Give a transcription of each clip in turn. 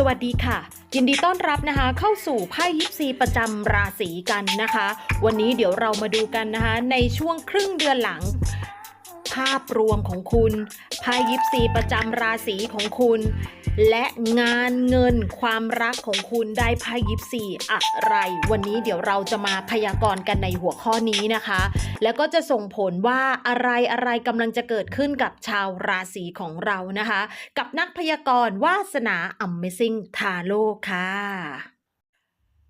สวัสดีค่ะ ยินดีต้อนรับนะคะ เข้าสู่ไพ่ยิปซีประจำราศีกันนะคะ วันนี้เดี๋ยวเรามาดูกันนะคะ ในช่วงครึ่งเดือนหลัง ภาพรวมของคุณไพ่ยิปซีประจำราศีของคุณ และงานเงินความรักของคุณได้ไพ่ยิปซีอะไร วันนี้เดี๋ยวเราจะมาพยากรณ์กันในหัวข้อนี้นะคะ แล้วก็จะส่งผลว่าอะไรอะไรกำลังจะเกิดขึ้นกับชาวราศีของเรานะคะ กับนักพยากรณ์วาสนา Amazing t a r o ค่ะ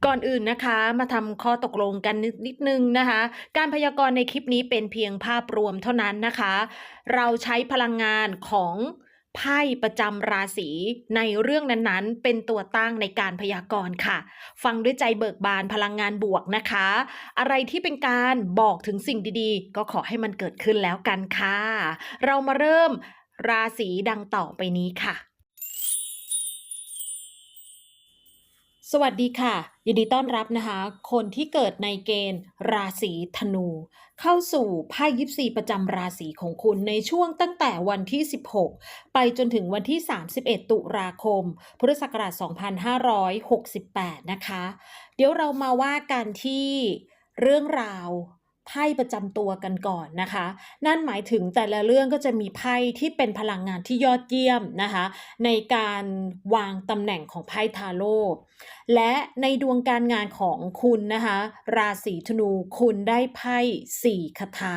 ก่อนอื่นนะคะมาทำข้อตกลงกันนิดนึงนะคะ การพยากรณ์ในคลิปนี้เป็นเพียงภาพรวมเท่านั้นนะคะ เราใช้พลังงานของไพ่ประจำราศีในเรื่องนั้นๆ เป็นตัวตั้งในการพยากรณ์ค่ะ ฟังด้วยใจเบิกบานพลังงานบวกนะคะ อะไรที่เป็นการบอกถึงสิ่งดีๆ ก็ขอให้มันเกิดขึ้นแล้วกันค่ะ เรามาเริ่มราศีดังต่อไปนี้ค่ะ สวัสดีค่ะ ยินดีต้อนรับนะคะ คนที่เกิดในเกณฑ์ ราศีธนู เข้าสู่ไพ่ยิปซีประจำราศีของคุณในช่วงตั้งแต่วันที่ 16 ไปจนถึงวันที่ 31 ตุลาคม พุทธศักราช 2568 นะคะ เดี๋ยวเรามาว่ากันที่เรื่องราว ไพ่ประจำตัวกันก่อนนะคะ นั่นหมายถึงแต่ละเรื่องก็จะมีไพ่ที่เป็นพลังงานที่ยอดเยี่ยมนะคะ ในการวางตำแหน่งของไพ่ทาโร่และในดวงการงานของคุณนะคะ ราศีธนูคุณได้ไพ่สี่คาถา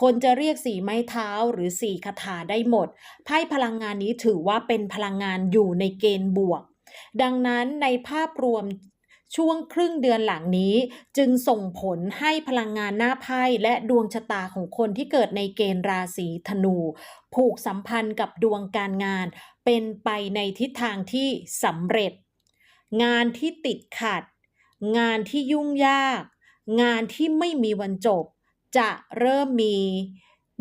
คนจะเรียกสีไม้เท้าหรือสี่คาถาได้หมด ไพ่พลังงานนี้ถือว่าเป็นพลังงานอยู่ในเกณฑ์บวก ดังนั้นในภาพรวม ช่วงครึ่งเดือนหลังนี้ จึงส่งผลให้พลังงานหน้าไพ่และดวงชะตาของคนที่เกิดในเกณฑ์ราศีธนู ผูกสัมพันธ์กับดวงการงาน เป็นไปในทิศทางที่สำเร็จ งานที่ติดขัด งานที่ยุ่งยาก งานที่ไม่มีวันจบ จะเริ่มมี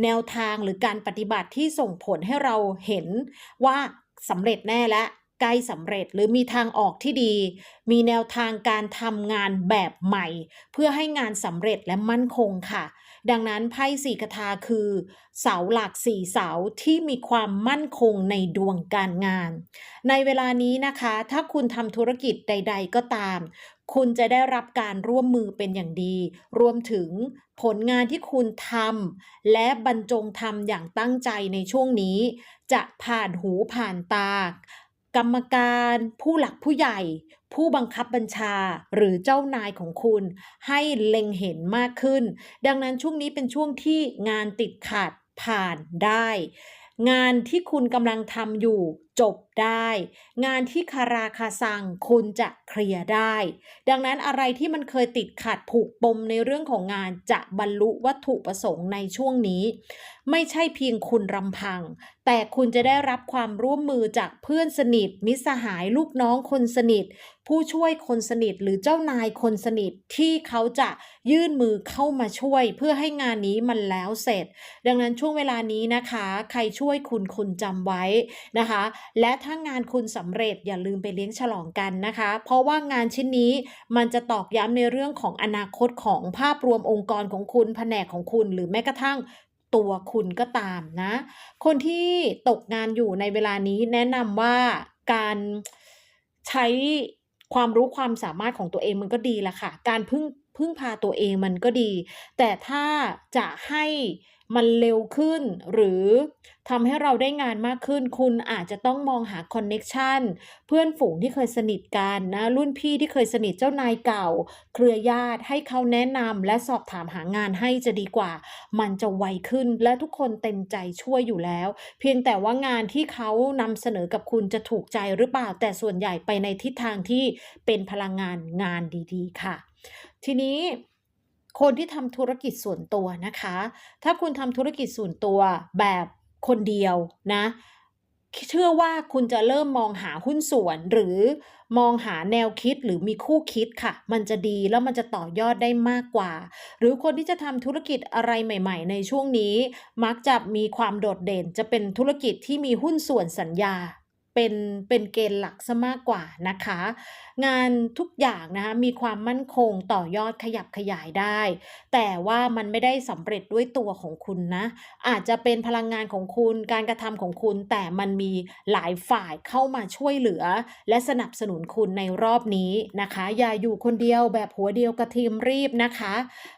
แนวทางหรือการปฏิบัติที่ส่งผลให้เราเห็นว่าสำเร็จแน่และ ใกล้สำเร็จหรือมีทางออกที่ดี มีแนวทางการทำงานแบบใหม่ เพื่อให้งานสำเร็จและมั่นคงค่ะ ดังนั้นไพ่สี่คาถาคือ เสาหลักสี่เสาที่มีความมั่นคงในดวงการงาน ในเวลานี้นะคะ ถ้าคุณทำธุรกิจใด ๆ ก็ตาม คุณจะได้รับการร่วมมือเป็นอย่างดี รวมถึงผลงานที่คุณทำและบรรจงทำอย่างตั้งใจในช่วงนี้ จะผ่านหูผ่านตา กรรมการผู้หลักผู้ใหญ่ ผู้บังคับบัญชาหรือเจ้านายของคุณ ให้เล็งเห็นมากขึ้น ดังนั้นช่วงนี้เป็นช่วงที่งานติดขัดผ่านได้ งานที่คุณกำลังทำอยู่จบ ได้ งานที่คาราคาซังคุณจะเคลียร์ได้ ดังนั้นอะไรที่มันเคยติดขัดผูกปมในเรื่องของงานจะบรรลุวัตถุประสงค์ในช่วงนี้ ไม่ใช่เพียงคุณรำพัง แต่คุณจะได้รับความร่วมมือจากเพื่อนสนิท มิตรสหายลูกน้องคนสนิท ผู้ช่วยคนสนิทหรือเจ้านายคนสนิทที่เขาจะยื่นมือเข้ามาช่วย เพื่อให้งานนี้มันแล้วเสร็จ ดังนั้นช่วงเวลานี้นะคะ ใครช่วยคุณคุณจำไว้นะคะ และถ้างานคุณสำเร็จอย่าลืมไปเลี้ยงฉลองกันนะคะ เพราะว่างานชิ้นนี้มันจะตอกย้ำในเรื่องของอนาคตของภาพรวมองค์กรของคุณแผนกของคุณ หรือแม้กระทั่งตัวคุณก็ตามนะ คนที่ตกงานอยู่ในเวลานี้แนะนำว่าการใช้ความรู้ความสามารถของตัวเองมันก็ดีละค่ะ การพึ่ง พึ่งพาตัวเองมันก็ดี แต่ถ้าจะให้มันเร็วขึ้น หรือทำให้เราได้งานมากขึ้น คุณอาจจะต้องมองหาคอนเน็กชันเพื่อนฝูงที่เคยสนิทกันนะ รุ่นพี่ที่เคยสนิทเจ้านายเก่า เครือญาติให้เขาแนะนำและสอบถามหางานให้จะดีกว่า มันจะไวขึ้นและทุกคนเต็มใจช่วยอยู่แล้ว เพียงแต่ว่างานที่เขานำเสนอกับคุณจะถูกใจหรือเปล่าแต่ส่วนใหญ่ไปในทิศทางที่เป็นพลังงานงานดี ๆ ค่ะ ทีนี้คนที่ทำธุรกิจส่วนตัวนะคะ ถ้าคุณทำธุรกิจส่วนตัวแบบคนเดียวนะ เชื่อว่าคุณจะเริ่มมองหาหุ้นส่วน หรือมองหาแนวคิดหรือมีคู่คิดค่ะ มันจะดีแล้วมันจะต่อยอดได้มากกว่า หรือคนที่จะทำธุรกิจอะไรใหม่ ๆ ในช่วงนี้ มักจะมีความโดดเด่นจะเป็นธุรกิจที่มีหุ้นส่วนสัญญา เป็นเป็นเกณฑ์หลักเสียมากกว่านะคะ งานทุกอย่างนะคะมีความมั่นคงต่อยอดขยับขยายได้ แต่ว่ามันไม่ได้สำเร็จด้วยตัวของคุณนะอาจจะเป็นพลังงานของคุณการกระทำของคุณ แต่มันมีหลายฝ่ายเข้ามาช่วยเหลือ และสนับสนุนคุณในรอบนี้นะคะ อย่าอยู่คนเดียวแบบหัวเดียวกระเทียมรีบนะคะ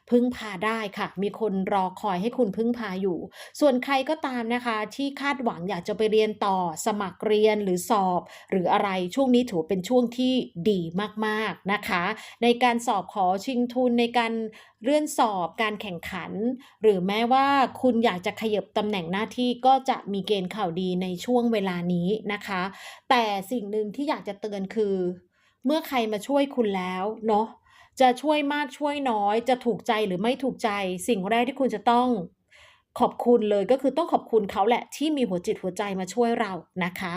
พึ่งพาได้ค่ะ มีคนรอคอยให้คุณพึ่งพาอยู่ ส่วนใครก็ตามนะคะ ที่คาดหวังอยากจะไปเรียนต่อ สมัครเรียนหรือสอบ หรืออะไรช่วงนี้ถือเป็นช่วงที่ดีมากๆนะคะ ในการสอบขอชิงทุนในการเลื่อนสอบการแข่งขัน หรือแม้ว่าคุณอยากจะขยับตำแหน่งหน้าที่ก็จะมีเกณฑ์ข่าวดีในช่วงเวลานี้นะคะ แต่สิ่งหนึ่งที่อยากจะเตือนคือ เมื่อใครมาช่วยคุณแล้วเนาะ จะช่วยมากช่วยน้อย จะถูกใจหรือไม่ถูกใจ สิ่งแรกที่คุณจะต้องขอบคุณเลยก็คือต้องขอบคุณเขาแหละที่มีหัวจิตหัวใจมาช่วยเรานะคะ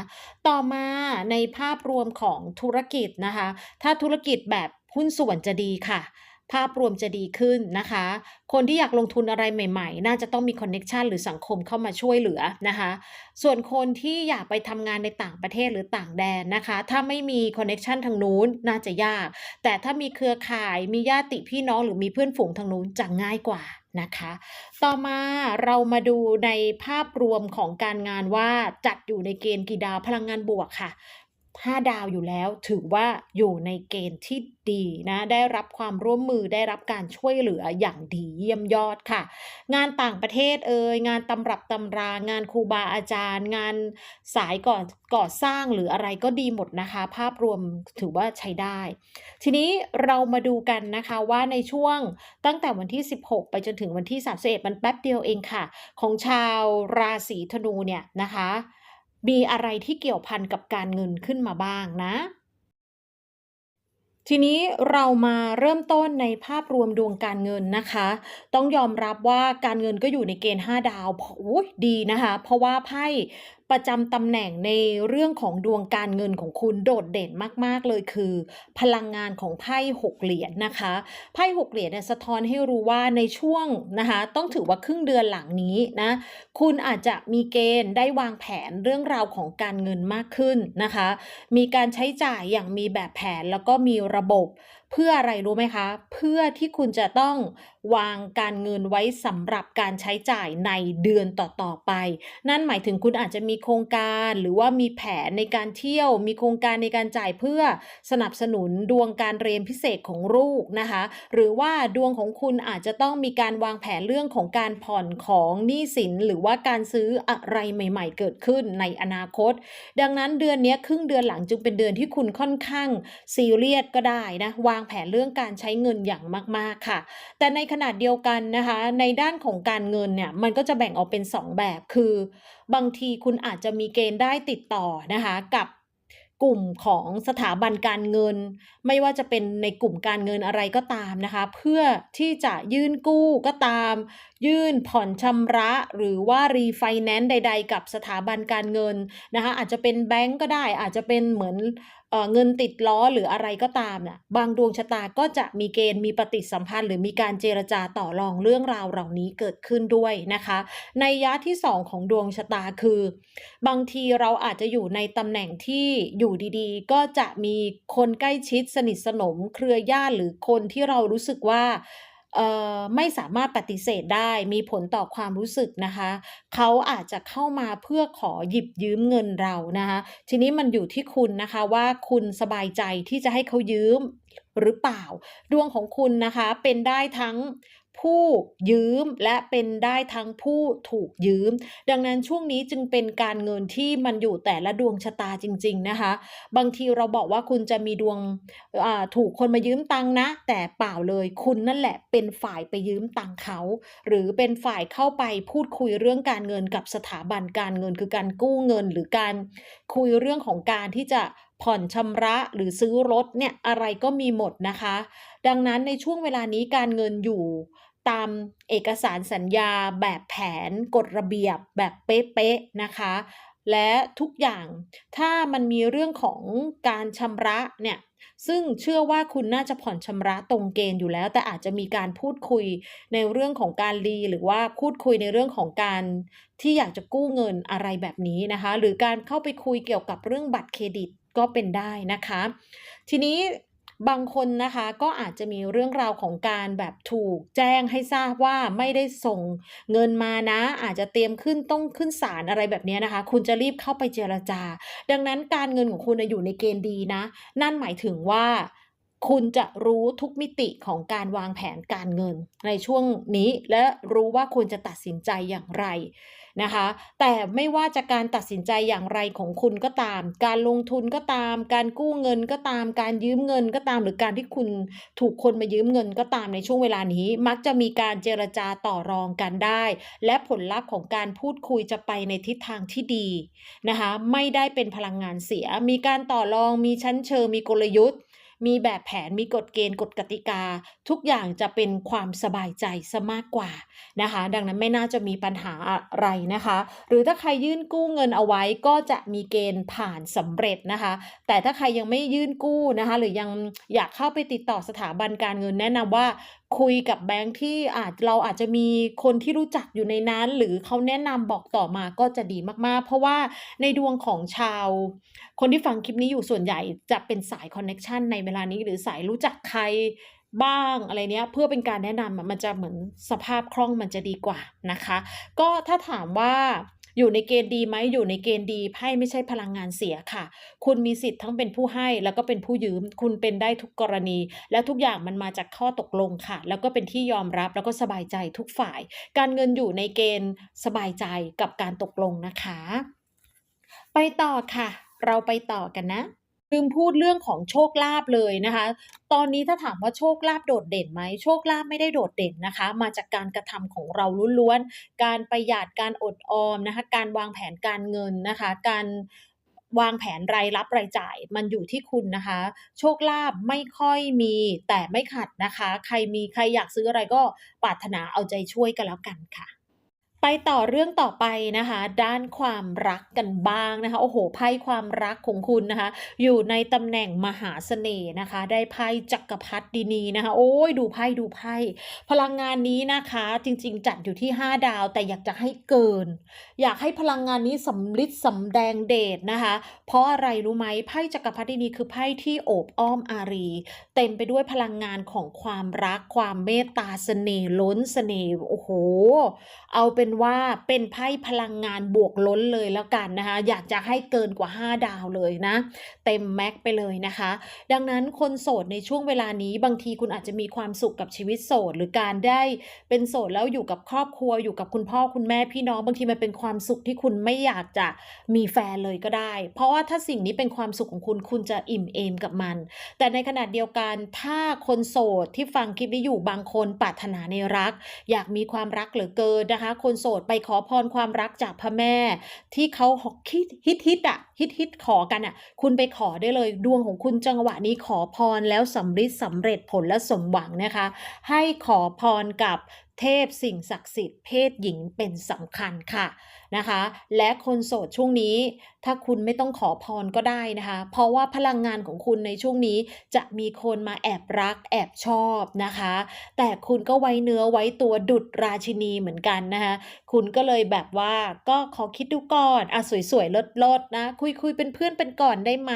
ต่อมาในภาพรวมของธุรกิจนะคะ ถ้าธุรกิจแบบหุ้นส่วนจะดีค่ะ ภาพรวมจะดีขึ้นนะคะ คนที่อยากลงทุนอะไรใหม่ๆ น่าจะต้องมีคอนเน็ชันหรือสังคมเข้ามาช่วยเหลือนะคะ ส่วนคนที่อยากไปทำงานในต่างประเทศหรือต่างแดนนะคะ ถ้าไม่มีคอนเน็ชันทางนู้นน่าจะยาก แต่ถ้ามีเครือข่ายมีญาติพี่น้องหรือมีเพื่อนฝูงทางนู้นจะง่ายกว่านะคะ ต่อมาเรามาดูในภาพรวมของการงานว่าจัดอยู่ในเกณฑ์กีดาวพลังงานบวกค่ะ 5 ดาวอยู่แล้ว ถือว่าอยู่ในเกณฑ์ที่ดีนะ ได้รับความร่วมมือได้รับการช่วยเหลืออย่างดีเยี่ยมยอดค่ะ งานต่างประเทศเอ่ยงานตำรับตำรางานครูบาอาจารย์ งานสายก่อก่อสร้างหรืออะไรก็ดีหมดนะคะ ภาพรวมถือว่าใช้ได้ ทีนี้เรามาดูกันนะคะว่าในช่วงตั้งแต่วันที่ 16 ไปจนถึงวันที่31มันแป๊บเดียวเองค่ะ ของชาวราศีธนูเนี่ยนะคะ มีอะไรที่เกี่ยวพันกับการเงินขึ้นมาบ้างนะ ทีนี้เรามาเริ่มต้นในภาพรวมดวงการเงินนะคะ ต้องยอมรับว่าการเงินก็อยู่ในเกณฑ์ 5 ดาวโอ้ยดีนะคะ เพราะว่าไพ่ ประจำตำแหน่งในเรื่องของดวงการเงินของคุณโดดเด่นมาก ๆ เลยคือ พลังงานของไพ่6เหรียญนะคะไพ่6เหรียญเนี่ยสะท้อนให้รู้ว่าในช่วงนะคะ ต้องถือว่าครึ่งเดือนหลังนี้นะคุณอาจจะมีเกณฑ์ได้วางแผนเรื่องราวของการเงินมากขึ้นนะคะ มีการใช้จ่ายอย่างมีแบบแผนแล้วก็มีระบบ เพื่ออะไรรู้ไหมคะ เพื่อที่คุณจะต้องวางการเงินไว้สำหรับการใช้จ่ายในเดือนต่อๆไป นั่นหมายถึงคุณอาจจะมีโครงการหรือว่ามีแผนในการเที่ยว มีโครงการในการจ่ายเพื่อสนับสนุนดวงการเรียนพิเศษของลูกนะคะ หรือว่าดวงของคุณอาจจะต้องมีการวางแผนเรื่องของการผ่อนของหนี้สิน หรือว่าการซื้ออะไรใหม่ ๆ เกิดขึ้นในอนาคต ดังนั้นเดือนนี้ครึ่งเดือนหลังจึงเป็นเดือนที่คุณค่อนข้างซีเรียสก็ได้นะวางางแผนเรื่องการใช้เงินอย่างมาก ๆ ค่ะ แต่ในขณะเดียวกันนะคะ ในด้านของการเงินเนี่ยมันก็จะแบ่งออกเป็น 2 แบบ คือบางทีคุณอาจจะมีเกณฑ์ได้ติดต่อนะคะกับกลุ่มของสถาบันการเงิน ไม่ว่าจะเป็นในกลุ่มการเงินอะไรก็ตามนะคะ เพื่อที่จะยื่นกู้ก็ตาม ยื่นผ่อนชำระหรือว่ารีไฟแนนซ์ใด ๆ กับสถาบันการเงินนะคะอาจจะเป็นแบงก์ก็ได้อาจจะเป็นเหมือน เออเงินติดล้อหรืออะไรก็ตามน่ะบางดวงชะตาก็จะมีเกณฑ์มีปฏิสัมพันธ์ หรือมีการเจรจาต่อรองเรื่องราวเหล่านี้เกิดขึ้นด้วยนะคะในยะที่ 2 ของดวงชะตาคือ บางทีเราอาจจะอยู่ในตำแหน่งที่อยู่ดีๆ ก็จะมีคนใกล้ชิดสนิทสนมเครือญาติหรือคนที่เรารู้สึกว่า ไม่สามารถปฏิเสธได้มีผลต่อความรู้สึกนะคะเขาอาจจะเข้ามาเพื่อขอหยิบยืมเงินเรานะคะทีนี้มันอยู่ที่คุณนะคะว่าคุณสบายใจที่จะให้เขายืมหรือเปล่า ดวงของคุณนะคะเป็นได้ทั้ง ผู้ยืมและเป็นได้ทั้งผู้ถูกยืม ดังนั้นช่วงนี้จึงเป็นการเงินที่มันอยู่แต่ละดวงชะตาจริง ๆนะคะ บางทีเราบอกว่าคุณจะมีดวงถูกคนมายืมตังนะ แต่เปล่าเลยคุณนั่นแหละเป็นฝ่ายไปยืมตังเขา หรือเป็นฝ่ายเข้าไปพูดคุยเรื่องการเงินกับสถาบันการเงินคือการกู้เงินหรือการคุยเรื่องของการที่จะผ่อนชำระหรือซื้อรถเนี่ยอะไรก็มีหมดนะคะ ดังนั้นในช่วงเวลานี้การเงินอยู่ ตามเอกสารสัญญาแบบแผนกฎระเบียบแบบเป๊ะๆนะคะ และทุกอย่างถ้ามันมีเรื่องของการชำระเนี่ยซึ่งเชื่อว่าคุณน่าจะผ่อนชำระตรงเกณฑ์อยู่แล้ว แต่อาจจะมีการพูดคุยในเรื่องของการรีหรือว่าพูดคุยในเรื่องของการที่อยากจะกู้เงินอะไรแบบนี้นะคะ หรือการเข้าไปคุยเกี่ยวกับเรื่องบัตรเครดิตก็เป็นได้นะคะ ทีนี้ บางคนนะคะก็อาจจะมีเรื่องราวของการแบบถูกแจ้งให้ทราบว่าไม่ได้ส่งเงินมานะ อาจจะเตรียมขึ้นต้องขึ้นศาลอะไรแบบนี้นะคะ คุณจะรีบเข้าไปเจรจา ดังนั้นการเงินของคุณอยู่ในเกณฑ์ดีนะ นั่นหมายถึงว่าคุณจะรู้ทุกมิติของการวางแผนการเงินในช่วงนี้ และรู้ว่าควรจะตัดสินใจอย่างไร นะคะ แต่ไม่ว่าจะการตัดสินใจอย่างไรของคุณก็ตาม การลงทุนก็ตาม การกู้เงินก็ตาม การยืมเงินก็ตาม หรือการที่คุณถูกคนมายืมเงินก็ตามในช่วงเวลานี้ มักจะมีการเจรจาต่อรองกันได้ และผลลัพธ์ของการพูดคุยจะไปในทิศทางที่ดีนะคะ ไม่ได้เป็นพลังงานเสีย มีการต่อรอง มีชั้นเชิง มีกลยุทธ์ มีแบบแผนมีกฎเกณฑ์กฎกติกา ทุกอย่างจะเป็นความสบายใจซะมากกว่านะคะ ดังนั้นไม่น่าจะมีปัญหาอะไรนะคะ หรือถ้าใครยื่นกู้เงินเอาไว้ก็จะมีเกณฑ์ผ่านสำเร็จนะคะ แต่ถ้าใครยังไม่ยื่นกู้นะคะ หรือยังอยากเข้าไปติดต่อสถาบันการเงินแนะนำว่า คุยกับแบงก์ที่อาจเราอาจจะมีคนที่รู้จักอยู่ในนั้น หรือเขาแนะนำบอกต่อมาก็จะดีมากๆ เพราะว่าในดวงของชาว คนที่ฟังคลิปนี้อยู่ส่วนใหญ่จะเป็นสายคอนเน็กชันในเวลานี้หรือสายรู้จักใครบ้างอะไรเนี้ยเพื่อเป็นการแนะนำมันจะเหมือนสภาพคล่องมันจะดีกว่านะคะ ก็ถ้าถามว่า อยู่ในเกณฑ์ดีไหมอยู่ในเกณฑ์ดีไพ่ไม่ใช่พลังงานเสียค่ะ คุณมีสิทธิ์ทั้งเป็นผู้ให้แล้วก็เป็นผู้ยืม คุณเป็นได้ทุกกรณี และทุกอย่างมันมาจากข้อตกลงค่ะ แล้วก็เป็นที่ยอมรับแล้วก็สบายใจทุกฝ่าย การเงินอยู่ในเกณฑ์สบายใจกับการตกลงนะคะ ไปต่อค่ะ เราไปต่อกันนะ ลืมพูดเรื่องของโชคลาภเลยนะคะ ตอนนี้ถ้าถามว่าโชคลาภโดดเด่นไหมโชคลาภไม่ได้โดดเด่นนะคะ มาจากการกระทำของเราล้วนๆ การประหยัดการอดออมนะคะ การวางแผนการเงินนะคะ การวางแผนรายรับรายจ่ายมันอยู่ที่คุณนะคะ โชคลาภไม่ค่อยมีแต่ไม่ขัดนะคะ ใครมีใครอยากซื้ออะไรก็ปรารถนาเอาใจช่วยกันแล้วกันค่ะ ไปต่อเรื่องต่อไปนะคะ ด้านความรักกันบ้างนะคะ โอ้โฮไพ่ความรักของคุณนะคะ อยู่ในตำแหน่งมหาเสน่ห์นะคะ ได้ไพ่จักรพรรดินีนะคะ โอ๊ยดูไพ่ดูไพ่พลังงานนี้นะคะ จริง ๆ จัดอยู่ที่ 5 ดาว แต่อยากจะให้เกิน อยากให้พลังงานนี้สำฤทธิ์สำแดงเดชนะคะ เพราะอะไรรู้ไหมไพ่จักรพรรดินีคือไพ่ที่โอบอ้อมอารี เต็มไปด้วยพลังงานของความรักความเมตตาเสน่ห์ล้นเสน่ห์โอ้โฮเอาเป็นว่าเป็นไพ่พลังงานบวกล้นเลยแล้วกันนะคะ อยากจะให้เกินกว่า 5 ดาวเลยนะ เต็มแม็กซ์ไปเลยนะคะ ดังนั้นคนโสดในช่วงเวลานี้บางทีคุณอาจจะมีความสุขกับชีวิตโสด หรือการได้เป็นโสดแล้วอยู่กับครอบครัวอยู่กับคุณพ่อคุณแม่พี่น้อง บางทีมันเป็นความสุขที่คุณไม่อยากจะมีแฟนเลยก็ได้ เพราะว่าถ้าสิ่งนี้เป็นความสุขของคุณคุณจะอิ่มเอมกับมัน แต่ในขณะเดียวกันถ้าคนโสดที่ฟังคลิปนี้อยู่บางคนปรารถนาในรัก อยากมีความรักเหลือเกินนะคะ คนโสดไปขอพรความรักจากพระแม่ ที่เขาฮอกฮิตฮิตๆอะฮิตฮิตขอกันอะ คุณไปขอได้เลยดวงของคุณจังหวะนี้ขอพรแล้วสำฤทธิ์สำเร็จผลและสมหวังนะคะ ให้ขอพรกับเทพสิ่งศักดิ์สิทธิ์เพศหญิงเป็นสำคัญค่ะ นะคะ และคนโสดช่วงนี้ ถ้าคุณไม่ต้องขอพรก็ได้นะคะ เพราะว่าพลังงานของคุณในช่วงนี้จะมีคนมาแอบรักแอบชอบนะคะ แต่คุณก็ไว้เนื้อไว้ตัวดุจราชินีเหมือนกันนะคะ คุณก็เลยแบบว่าก็ขอคิดดูก่อนอะสวยๆเลิศๆนะ คุยๆเป็นเพื่อนเป็นก่อนได้ไหม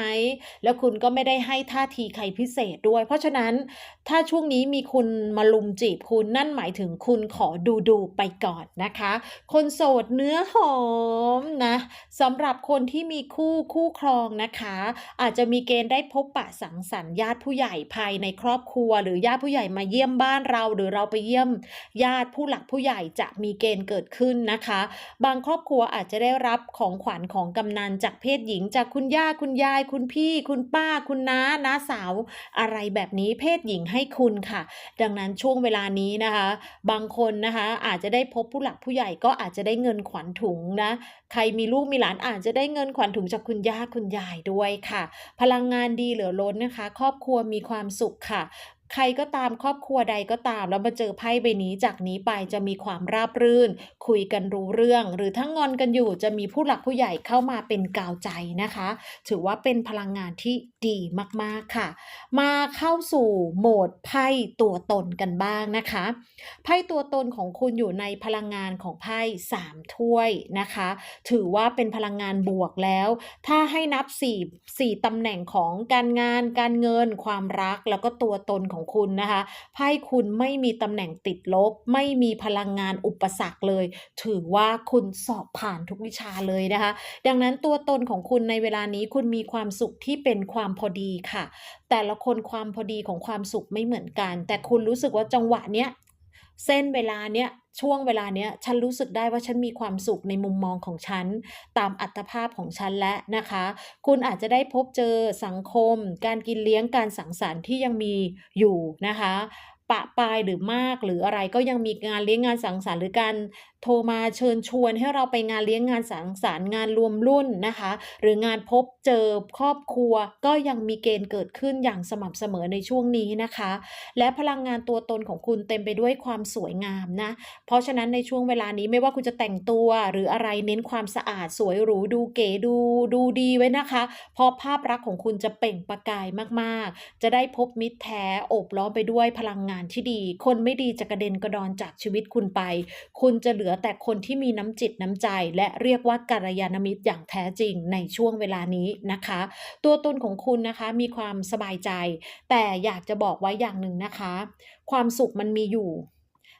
แล้วคุณก็ไม่ได้ให้ท่าทีใครพิเศษด้วย เพราะฉะนั้นถ้าช่วงนี้มีคนมารุมจีบคุณนั่นหมายถึงคุณขอดูๆไปก่อนนะคะ คนโสดเนื้อหอมนะสำหรับคนที่มีคู่คู่ครองนะคะ อาจจะมีเกณฑ์ได้พบปะสังสรรค์ญาติผู้ใหญ่ภายในครอบครัว หรือญาติผู้ใหญ่มาเยี่ยมบ้านเรา หรือเราไปเยี่ยม ญาติผู้หลักผู้ใหญ่จะมีเกณฑ์เกิดขึ้นนะคะ บางครอบครัวอาจจะได้รับของขวัญของกำนันจากเพศหญิง จากคุณย่าคุณยาย คุณพี่ คุณป้า คุณน้าน้าสาว อะไรแบบนี้เพศหญิงให้คุณค่ะ ดังนั้นช่วงเวลานี้นะคะ บางคนนะคะอาจจะได้พบผู้หลักผู้ใหญ่ก็อาจจะได้เงินขวัญถุงนะ ใครมีลูกมีหลานอาจจะได้เงินขวัญถุงจากคุณย่าคุณยายด้วยค่ะ พลังงานดีเหลือล้นนะคะ ครอบครัวมีความสุขค่ะ ใครก็ตามครอบครัวใดก็ตาม แล้วมาเจอไพ่ใบนี้จากนี้ไปจะมีความราบรื่น คุยกันรู้เรื่อง หรือถ้างอนกันอยู่จะมีผู้หลักผู้ใหญ่เข้ามาเป็นกาวใจนะคะ ถือว่าเป็นพลังงานที่ดีมากๆค่ะ มาเข้าสู่โหมดไพ่ตัวตนกันบ้างนะคะไพ่ตัวตนของคุณอยู่ในพลังงานของไพ่3ถ้วยนะคะ ถือว่าเป็นพลังงานบวกแล้ว ถ้าให้นับ4 4ตำแหน่งของการงาน การเงิน ความรักแล้วก็ตัวตนของคุณนะคะไพ่คุณไม่มีตำแหน่งติดลบ ไม่มีพลังงานอุปสรรคเลย ถือว่าคุณสอบผ่านทุกวิชาเลยนะคะ ดังนั้นตัวตนของคุณในเวลานี้คุณมีความสุขที่เป็นความพอดีค่ะ แต่ละคนความพอดีของความสุขไม่เหมือนกัน แต่คุณรู้สึกว่าจังหวะเนี้ย เส้นเวลาเนี้ยช่วงเวลาเนี้ยฉันรู้สึกได้ว่าฉันมีความสุขในมุมมองของฉัน ตามอัตภาพของฉันและนะคะ คุณอาจจะได้พบเจอสังคม การกินเลี้ยงการสังสรรค์ที่ยังมีอยู่นะคะปะปายหรือมากหรืออะไรก็ยังมีงานเลี้ยงงานสังสรรค์หรือการ โทรมาเชิญชวนให้เราไปงานเลี้ยงงานสังสรรค์งานรวมรุ่นนะคะ หรืองานพบเจอครอบครัวก็ยังมีเกณฑ์เกิดขึ้นอย่างสม่ำเสมอในช่วงนี้นะคะ และพลังงานตัวตนของคุณเต็มไปด้วยความสวยงามนะ เพราะฉะนั้นในช่วงเวลานี้ไม่ว่าคุณจะแต่งตัวหรืออะไรเน้นความสะอาดสวยหรูดูเก๋ดูดูดีไว้นะคะ เพราะภาพลักษณ์ของคุณจะเปล่งประกายมากๆ จะได้พบมิตรแท้โอบล้อมไปด้วยพลังงานที่ดี คนไม่ดีจะกระเด็นกระดอนจากชีวิตคุณไป คุณจะเหลือแต่คนที่มีน้ำจิตน้ำใจ และเรียกว่ากัลยาณมิตรอย่างแท้จริงในช่วงเวลานี้นะคะ ตัวตนของคุณนะคะมีความสบายใจ แต่อยากจะบอกไว้อย่างหนึ่งนะคะ ความสุขมันมีอยู่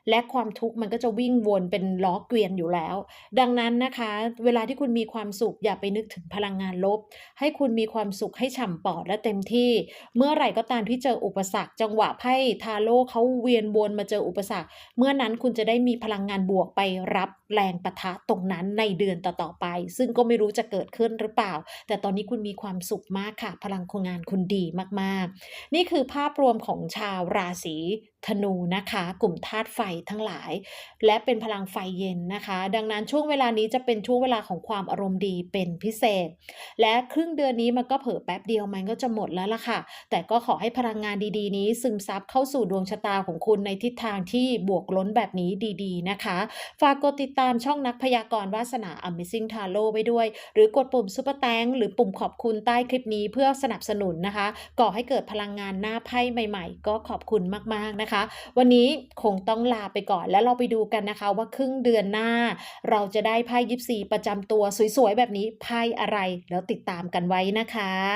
และความทุกข์มันก็จะวิ่งวนเป็นล้อเกวียนอยู่แล้ว ดังนั้นนะคะ เวลาที่คุณมีความสุขอย่าไปนึกถึงพลังงานลบ ให้คุณมีความสุขให้ฉ่ำปอดและเต็มที่ เมื่อไหร่ก็ตามที่เจออุปสรรค จังหวะไพ่ทาโร่เขาเวียนวนมาเจออุปสรรค เมื่อนั้นคุณจะได้มีพลังงานบวกไปรับแรงปะทะตรงนั้นในเดือนต่อๆไป ซึ่งก็ไม่รู้จะเกิดขึ้นหรือเปล่า แต่ตอนนี้คุณมีความสุขมากค่ะ พลังงงานคุณดีมากๆ นี่คือภาพรวมของชาวราศีธนูนะคะ กลุ่มธาตุไฟทั้งหลาย และเป็นพลังไฟเย็นนะคะ ดังนั้นช่วงเวลานี้จะเป็นช่วงเวลาของความอารมณ์ดีเป็นพิเศษ และครึ่งเดือนนี้มันก็เผลอแป๊บเดียวมันก็จะหมดแล้วล่ะค่ะ แต่ก็ขอให้พลังงานดีๆ นี้ซึมซับเข้าสู่ดวงชะตาของคุณในทิศทางที่บวกล้นแบบนี้ดีๆนะคะ ฝากกดติดตามช่องนักพยากรณ์วาสนา Amazing Tarot ไว้ด้วย หรือกดปุ่มซุปเปอร์แตงหรือปุ่มขอบคุณใต้คลิปนี้เพื่อสนับสนุนนะคะ ก่อให้เกิดพลังงานหน้าไพ่ใหม่ ๆ ก็ขอบคุณมากๆนะคะ วันนี้คงต้องลาไปก่อน แล้วเราไปดูกันนะคะว่าครึ่งเดือนหน้า เราจะได้ไพ่ยิปซีประจำตัวสวยๆ แบบนี้ไพ่อะไร แล้วติดตามกันไว้นะคะ